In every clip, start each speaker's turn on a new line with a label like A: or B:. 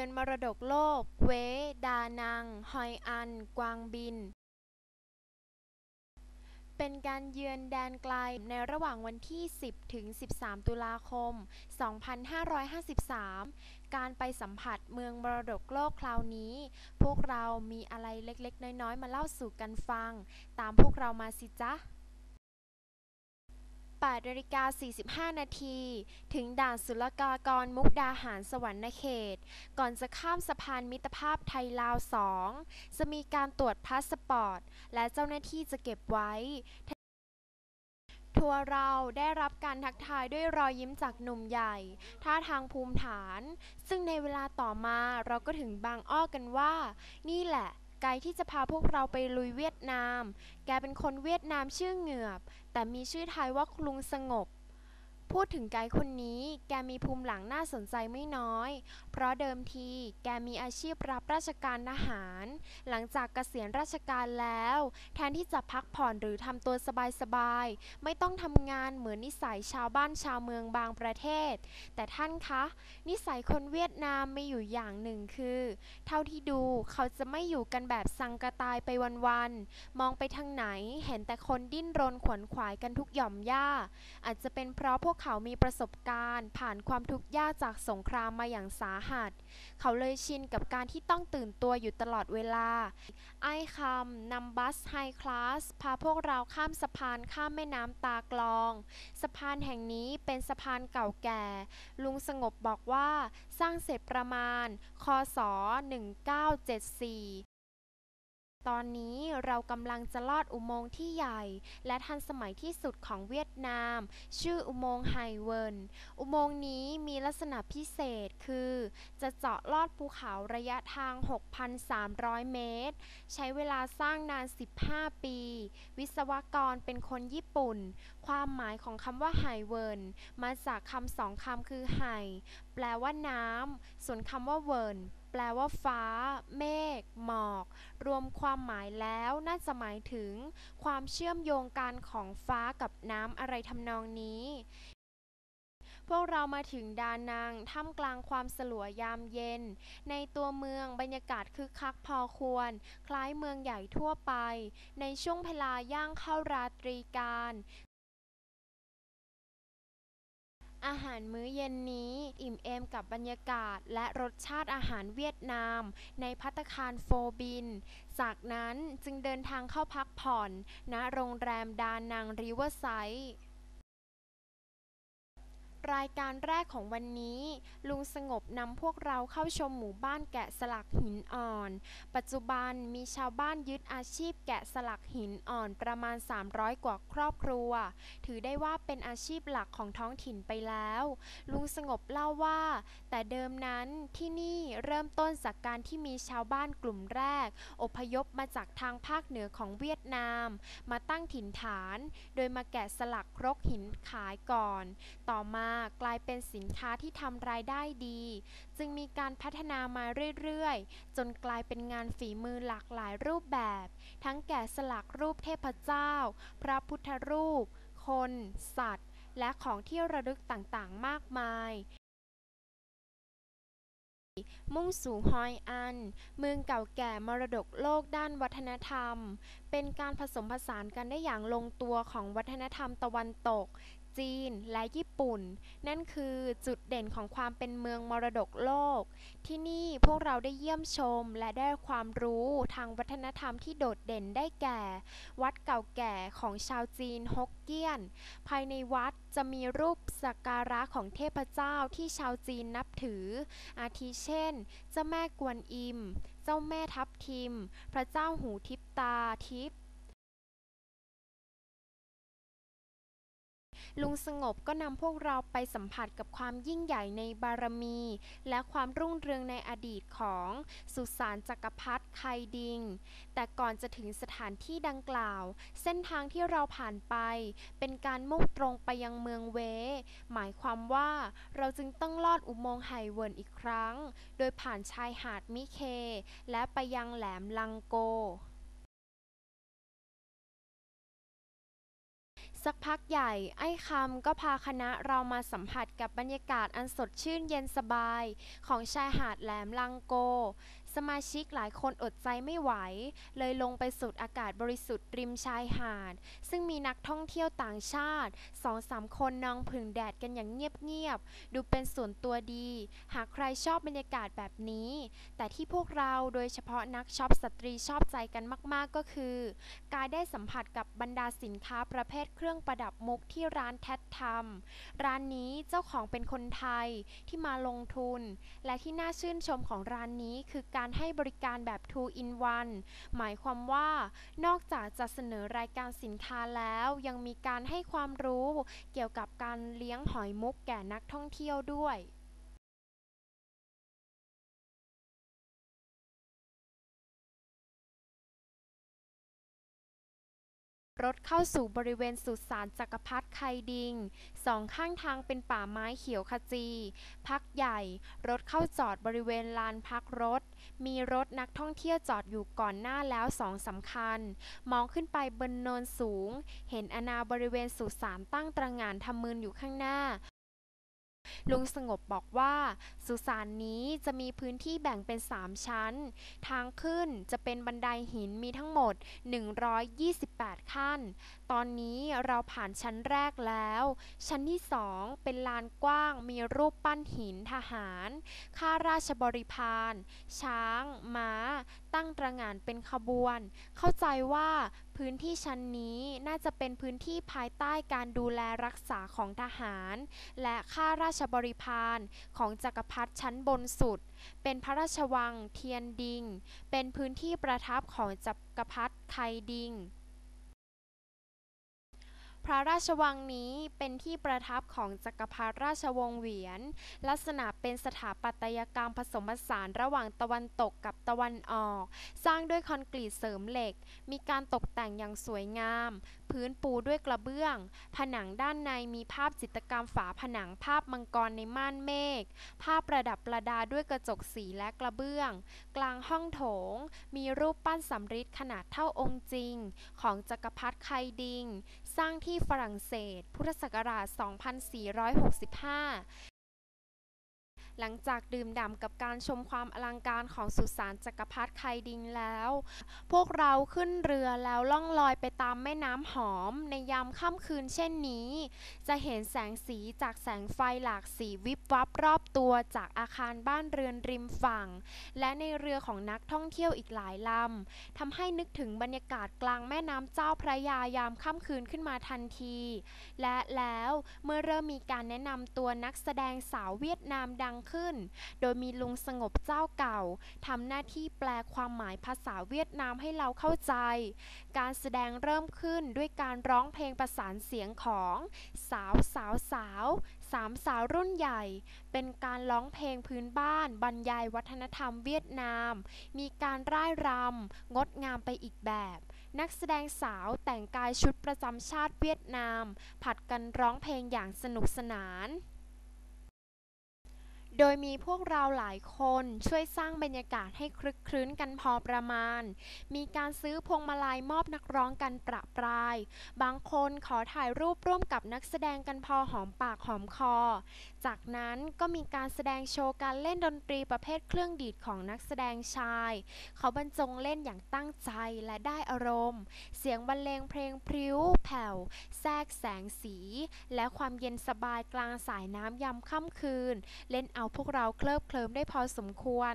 A: อนมรดกโลกเวดานัง ฮอยอัน กวางบิน เป็นการเยือนแดนไกลในระหว่างวันที่ 10 ถึง 13 ตุลาคม 2553 การไปสัมผัสเมืองมรดกโลกคราวนี้ พวกเรามีอะไรเล็กๆ น้อยๆ มาเล่าสู่กันฟัง ตามพวกเรามาสิจ๊ะ 8นาฬิกา45 นาที ถึงด่านศุลกากรมุกดาหารสวรรณเขต ก่อนจะข้ามสะพานมิตรภาพไทยลาว 2 จะมีการตรวจพาสปอร์ต และเจ้าหน้าที่จะเก็บไว้ทัวร์เราได้รับการทักทายด้วยรอยยิ้มจากหนุ่มใหญ่ ท่าทางภูมิฐาน ซึ่งในเวลาต่อมาเราก็ถึงบางอ้อกันว่า นี่แหละ ไกด์ที่จะพาพวกเราไปลุยเวียดนาม แกเป็นคนเวียดนามชื่อเหงือบ แต่มีชื่อไทยว่าคลุงสงบ พูดถึงไกด์คนนี้ แกมีภูมิหลังน่าสนใจไม่น้อย เพราะเดิมทีแกมีอาชีพรับราชการทหาร หลังจากเกษียณราชการแล้ว แทนที่จะพักผ่อนหรือทำตัวสบายๆ ไม่ต้องทำงานเหมือนนิสัยชาวบ้านชาวเมืองบางประเทศ แต่ท่านคะ นิสัยคนเวียดนามมีอยู่อย่างหนึ่งคือ เท่าที่ดูเขาจะไม่อยู่กันแบบสังกะตายไปวันๆ มองไปทางไหนเห็นแต่คนดิ้นรนขวนขวายกันทุกหย่อมย่าอาจจะเป็นเพราะพวกเขามีประสบการณ์ ผ่านความทุกข์ยากจากสงครามมาอย่างสาหัส เขาเลยชินกับการที่ต้องตื่นตัวอยู่ตลอดเวลา ไอ้คำนำบัสไฮคลาสพาพวกเราข้ามสะพานข้ามแม่น้ำตากลอง สะพานแห่งนี้เป็นสะพานเก่าแก่ ลุงสงบบอกว่าสร้างเสร็จประมาณ คศ 1974 ตอนนี้เรากำลังจะลอดอุโมงค์ที่ใหญ่ และทันสมัยที่สุดของเวียดนาม ชื่ออุโมงค์ไฮเวิน อุโมงค์นี้มีลักษณะพิเศษคือ จะเจาะลอดภูเขาระยะทาง 6,300 เมตร ใช้เวลาสร้างนาน 15 ปี วิศวกรเป็นคนญี่ปุ่นความหมายของคำว่าไฮเวิร์นมาจากคำสองคำคือไฮแปลว่าน้ำส่วนคำว่าเวิร์นแปลว่าฟ้า เมฆ หมอก รวมความหมายแล้วน่าจะหมายถึง ความเชื่อมโยงกันของฟ้ากับน้ำอะไรทำนองนี้ พวกเรามาถึงดานังท่ามกลางความสลัวยามเย็น ในตัวเมืองบรรยากาศคึกคักพอควร คล้ายเมืองใหญ่ทั่วไป ในช่วงเวลาย่างเข้าราตรีการ อาหารมื้อเย็นนี้อิ่มเอมกับบรรยากาศและรสชาติอาหารเวียดนาม ในพัตคารโฟบิน จากนั้นจึงเดินทางเข้าพักผ่อนณโรงแรมดานังริเวอร์ไซด์ รายการแรกของวันนี้ ลุงสงบนำพวกเราเข้าชมหมู่บ้านแกะสลักหินอ่อน ปัจจุบันมีชาวบ้านยึดอาชีพแกะสลักหินอ่อนประมาณ 300 กว่าครอบครัว ถือได้ว่าเป็นอาชีพหลักของท้องถิ่นไปแล้ว ลุงสงบเล่าว่า แต่เดิมนั้นที่นี่เริ่มต้นจากการที่มีชาวบ้านกลุ่มแรก อพยพมาจากทางภาคเหนือของเวียดนาม มาตั้งถิ่นฐาน โดยมาแกะสลักครกหินขายก่อน ต่อมากลายเป็นสินค้าที่ทำรายได้ดี จึงมีการพัฒนามาเรื่อยๆ จนกลายเป็นงานฝีมือหลากหลายรูปแบบ ทั้งแกะสลักรูปเทพเจ้า พระพุทธรูป คน สัตว์ และของที่ระลึกต่างๆ มากมายมุ่งสู่ฮอยอัน เมืองเก่าแก่มรดกโลกด้านวัฒนธรรม เป็นการผสมผสานกันได้อย่างลงตัวของวัฒนธรรมตะวันตก จีนและญี่ปุ่น นั่นคือจุดเด่นของความเป็นเมืองมรดกโลก ที่นี่พวกเราได้เยี่ยมชมและได้ความรู้ทางวัฒนธรรมที่โดดเด่นได้แก่ วัดเก่าแก่ของชาวจีนฮกเกี้ยน ภายในวัดจะมีรูปสักการะของเทพเจ้าที่ชาวจีนนับถือ อาทิเช่น เจ้าแม่กวนอิม เจ้าแม่ทับทิม พระเจ้าหูทิพตาทิพ ลุงสงบก็นำพวกเราไปสัมผัสกับความยิ่งใหญ่ในบารมี และความรุ่งเรืองในอดีตของสุสานจักรพรรดิไคดิง แต่ก่อนจะถึงสถานที่ดังกล่าว เส้นทางที่เราผ่านไป เป็นการมุ่งตรงไปยังเมืองเว หมายความว่าเราจึงต้องลอดอุโมงค์ไฮเวินอีกครั้ง โดยผ่านชายหาดมิเค และไปยังแหลมลังโก สักพักใหญ่ ไอ้คำก็พาคณะเรามาสัมผัสกับบรรยากาศอันสดชื่นเย็นสบาย ของชายหาดแหลมลังโก สมาชิกหลายคนอดใจไม่ไหว เลยลงไปสูดอากาศบริสุทธิ์ริมชายหาด ซึ่งมีนักท่องเที่ยวต่างชาติสองสามคนนองผึ่งแดดกันอย่างเงียบๆ ดูเป็นส่วนตัวดี หากใครชอบบรรยากาศแบบนี้ แต่ที่พวกเราโดยเฉพาะนักช็อปสตรีชอบใจกันมากๆก็คือ การได้สัมผัสกับบรรดาสินค้าประเภทเครื่องประดับมุกที่ร้านแทททำร้านนี้เจ้าของเป็นคนไทยที่มาลงทุน และที่น่าชื่นชมของร้านนี้คือการการให้บริการแบบ 2 in 1 หมายความว่า นอกจากจะเสนอรายการสินค้าแล้วยังมีการให้ความรู้เกี่ยวกับการเลี้ยงหอยมุกแก่นักท่องเที่ยวด้วยรถเข้าสู่บริเวณสุสานจักรพรรดิไคดิง สองข้างทางเป็นป่าไม้เขียวขจี พักใหญ่ รถเข้าจอดบริเวณลานพักรถ มีรถนักท่องเที่ยวจอดอยู่ก่อนหน้าแล้วสองสำคัญมองขึ้นไปบนเนินสูง เห็นอนาบริเวณสุสานตั้งตระหง่านทำมืนอยู่ข้างหน้า ลุงสงบบอกว่า สุสานนี้จะมีพื้นที่แบ่งเป็นสามชั้น ทางขึ้นจะเป็นบันไดหินมีทั้งหมด 128 ขั้น ตอนนี้เราผ่านชั้นแรกแล้ว ชั้นที่สองเป็นลานกว้างมีรูปปั้นหินทหาร ข้าราชบริพาร ช้าง ม้า ตั้งตระหง่านเป็นขบวน เข้าใจว่าพื้นที่ชั้นนี้น่าจะเป็นพื้นที่ภายใต้การดูแลรักษาของทหาร และข้าราชบริพารของจักรพรรดิชั้นบนสุด เป็นพระราชวังเทียนดิง เป็นพื้นที่ประทับของจักรพรรดิไคดิง พระราชวังนี้เป็นที่ประทับของจักรพรรดิราชวงศ์เหวียน ลักษณะเป็นสถาปัตยกรรมผสมผสานระหว่างตะวันตกกับตะวันออก สร้างด้วยคอนกรีตเสริมเหล็ก มีการตกแต่งอย่างสวยงาม พื้นปูด้วยกระเบื้อง ผนังด้านในมีภาพจิตรกรรมฝาผนังภาพมังกรในม่านเมฆ ภาพประดับประดาด้วยกระจกสีและกระเบื้อง กลางห้องโถง มีรูปปั้นสำริดขนาดเท่าองค์จริง ของจักรพรรดิไคดิงสร้างที่ฝรั่งเศส พุทธศักราช 2465 หลังจากดื่มด่ำกับการชมความอลังการของสุสานจักรพรรดิไคดิงแล้ว พวกเราขึ้นเรือแล้วล่องลอยไปตามแม่น้ำหอม ในยามค่ำคืนเช่นนี้ จะเห็นแสงสีจากแสงไฟหลากสีวิบวับรอบตัวจากอาคารบ้านเรือนริมฝั่ง และในเรือของนักท่องเที่ยวอีกหลายลำทำให้นึกถึงบรรยากาศกลางแม่น้ำเจ้าพระยายามค่ำคืนขึ้นมาทันที และแล้วเมื่อเริ่มมีการแนะนำตัวนักแสดงสาวเวียดนามดังขึ้น โดยมีลุงสงบเจ้าเก่าทำหน้าที่แปลความหมายภาษาเวียดนามให้เราเข้าใจ การแสดงเริ่มขึ้นด้วยการร้องเพลงประสานเสียงของสาวสาวสาวสามสาวรุ่นใหญ่ เป็นการร้องเพลงพื้นบ้าน บรรยายวัฒนธรรมเวียดนาม มีการร่ายรำงดงามไปอีกแบบ นักแสดงสาวแต่งกายชุดประจำชาติเวียดนาม ผัดกันร้องเพลงอย่างสนุกสนาน โดยมีพวกเราหลายคนช่วยสร้างบรรยากาศให้คลึกครื้นกันพอประมาณ มีการซื้อพวงมาลัยมอบนักร้องกันประปราย บางคนขอถ่ายรูปร่วมกับนักแสดงกันพอหอมปากหอมคอ จากนั้นก็มีการแสดงโชว์การเล่นดนตรีประเภทเครื่องดีดของนักแสดงชาย เขาบรรจงเล่นอย่างตั้งใจและได้อารมณ์ เสียงบรรเลงเพลงพริ้วแผ่ว แทรกแสงสี และความเย็นสบายกลางสายน้ำยามค่ำคืน เล่นเอาพวกเราเคลิบเคลิ้มได้พอสมควร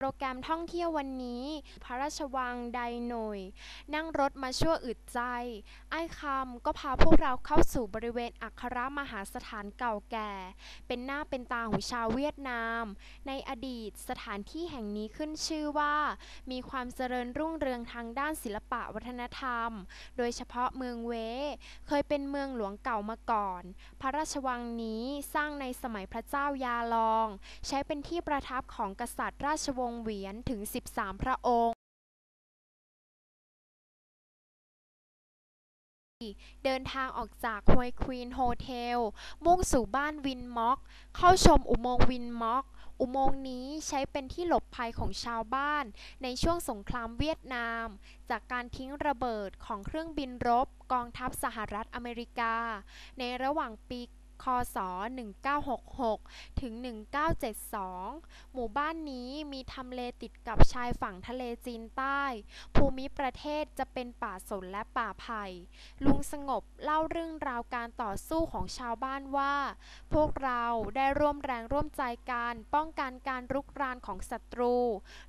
A: โปรแกรมท่องเที่ยววันนี้ พระราชวังไดโนย นั่งรถมาชั่วอึดใจ ไอ้คำก็พาพวกเราเข้าสู่บริเวณอัครมหาสถานเก่าแก่ เป็นหน้าเป็นตาของชาวเวียดนาม ในอดีตสถานที่แห่งนี้ขึ้นชื่อว่า มีความเจริญรุ่งเรืองทางด้านศิลปะวัฒนธรรม โดยเฉพาะเมืองเว เคยเป็นเมืองหลวงเก่ามาก่อน พระราชวังนี้สร้างในสมัยพระเจ้ายาลอง ใช้เป็นที่ประทับของกษัตริย์ราชวงศ์เหวียนถึง13พระองค์เดินทางออกจากฮวยควีนโฮเทล มุ่งสู่บ้านวินม็อก เข้าชมอุโมงค์วินม็อก อุโมงค์นี้ใช้เป็นที่หลบภัยของชาวบ้าน ในช่วงสงครามเวียดนาม จากการทิ้งระเบิดของเครื่องบินรบกองทัพสหรัฐอเมริกา ในระหว่างปี ค.ศ.1966 ถึง 1972 หมู่บ้านนี้มีทำเลติดกับชายฝั่งทะเลจีนใต้ ภูมิประเทศจะเป็นป่าสนและป่าไผ่ ลุงสงบเล่าเรื่องราวการต่อสู้ของชาวบ้านว่า พวกเราได้ร่วมแรงร่วมใจกันป้องกันการรุกรานของศัตรู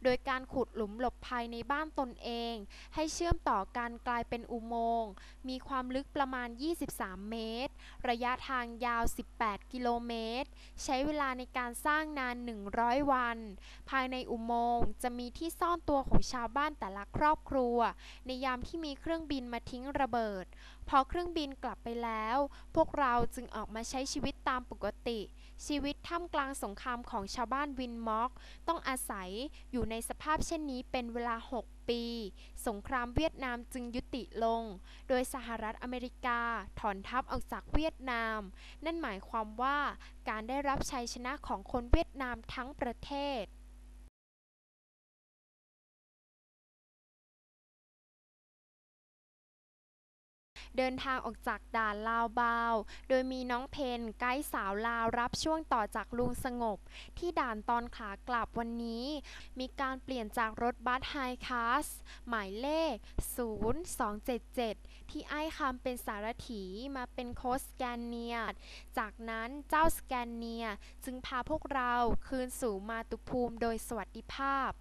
A: โดยการขุดหลุมหลบภัยในบ้านตนเอง ให้เชื่อมต่อกันกลายเป็นอุโมงค์ มีความลึกประมาณ 23 เมตร ระยะทางยาวาว 18 กิโลเมตร ใช้เวลาในการสร้างนาน 100 วัน ภายในอุโมงค์จะมีที่ซ่อนตัวของชาวบ้านแต่ละครอบครัว ในยามที่มีเครื่องบินมาทิ้งระเบิด พอเครื่องบินกลับไปแล้ว พวกเราจึงออกมาใช้ชีวิตตามปกติ ชีวิตท่ามกลางสงครามของชาวบ้านวินม็อก ต้องอาศัยอยู่ในสภาพเช่นนี้เป็นเวลา 6 ปี สงครามเวียดนามจึงยุติลง โดยสหรัฐอเมริกาถอนทัพออกจากเวียดนาม นั่นหมายความว่าการได้รับชัยชนะของคนเวียดนามทั้งประเทศ เดินทางออกจากด่านลาวบาว โดยมีน้องเพนไกด์สาวลาวรับช่วงต่อจากลุงสงบ ที่ด่านตอนขากลับวันนี้ มีการเปลี่ยนจากรถบัสไฮคลาสหมายเลข 0277 ที่ไอ้คำเป็นสารถีมาเป็นโค้ชสแกนเนีย จากนั้นเจ้าสแกนเนียจึงพาพวกเราคืนสู่มาตุภูมิโดยสวัสดิภาพ